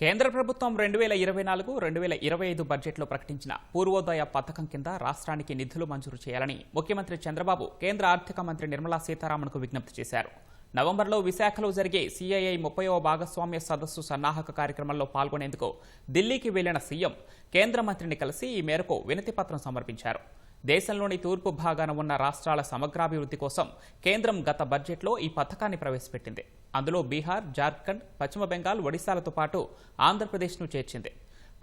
కేంద్ర ప్రభుత్వం రెండు వేల ఇరవై నాలుగు రెండు వేల ఇరవై ఐదు బడ్జెట్లో ప్రకటించిన పూర్వోదయ పథకం కింద రాష్ట్రానికి నిధులు మంజూరు చేయాలని ముఖ్యమంత్రి చంద్రబాబు కేంద్ర ఆర్థిక మంత్రి నిర్మలా సీతారామన్కు విజ్ఞప్తి చేశారు. నవంబర్లో విశాఖలో జరిగే సీఐఐ ముప్పైవ భాగస్వామ్య సదస్సు సన్నాహక కార్యక్రమంలో పాల్గొనేందుకు ఢిల్లీకి వెళ్ళిన సీఎం కేంద్ర మంత్రిని కలిసి ఈ మేరకు వినతిపత్రం సమర్పించారు. దేశంలోని తూర్పు భాగాన ఉన్న రాష్ట్రాల సమగ్రాభివృద్ధి కోసం కేంద్రం గత బడ్జెట్లో ఈ పథకాన్ని ప్రవేశపెట్టింది. అందులో బీహార్ జార్ఖండ్ పశ్చిమ బెంగాల్ ఒడిశాలతో పాటు ఆంధ్రప్రదేశ్ను చేర్చింది.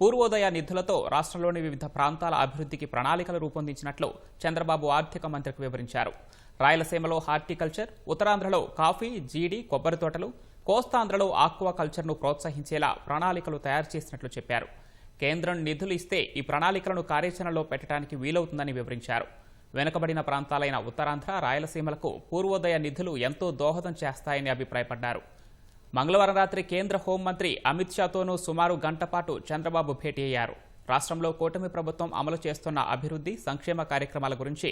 పూర్వోదయ నిధులతో రాష్ట్రంలోని వివిధ ప్రాంతాల అభివృద్ధికి ప్రణాళికలు రూపొందించినట్లు చంద్రబాబు ఆర్థిక మంత్రికి వివరించారు. రాయలసీమలో హార్టికల్చర్ ఉత్తరాంధ్రలో కాఫీ జీడి కొబ్బరి తోటలు కోస్తాంధ్రలో ఆక్వా కల్చర్ను ప్రోత్సహించేలా ప్రణాళికలు తయారు చేసినట్లు చెప్పారు. కేంద్రం నిధులు ఇస్తే ఈ ప్రణాళికలను కార్యాచరణలో పెట్టడానికి వీలవుతుందని వివరించారు. వెనుకబడిన ప్రాంతాలైన ఉత్తరాంధ్ర రాయలసీమలకు పూర్వోదయ నిధులు ఎంతో దోహదం చేస్తాయని అభిప్రాయపడ్డారు. మంగళవారం రాత్రి కేంద్ర హోంమంత్రి అమిత్ షాతోనూ సుమారు గంట పాటు చంద్రబాబు భేటీ అయ్యారు. రాష్ట్రంలో కూటమి ప్రభుత్వం అమలు చేస్తున్న అభివృద్ధి సంక్షేమ కార్యక్రమాల గురించి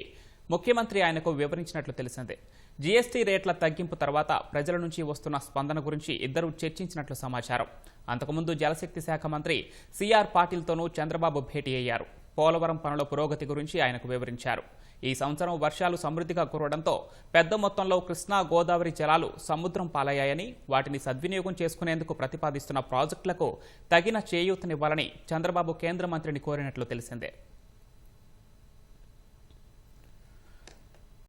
ముఖ్యమంత్రి ఆయనకు వివరించినట్లు తెలిసింది. జీఎస్టీ రేట్ల తగ్గింపు తర్వాత ప్రజల నుంచి వస్తున్న స్పందన గురించి ఇద్దరు చర్చించినట్లు సమాచారం. అంతకుముందు జలశక్తి శాఖ మంత్రి సిఆర్ పాటిల్తోనూ చంద్రబాబు భేటీ అయ్యారు. పోలవరం పనుల పురోగతి గురించి ఆయనకు వివరించారు. ఈ సంవత్సరం వర్షాలు సమృద్ధిగా కురవడంతో పెద్ద మొత్తంలో కృష్ణా గోదావరి జలాలు సముద్రం పాలయ్యాయని వాటిని సద్వినియోగం చేసుకునేందుకు ప్రతిపాదిస్తున్న ప్రాజెక్టులకు తగిన చేయూతనివ్వాలని చంద్రబాబు కేంద్ర మంత్రిని కోరినట్లు తెలిసిందే.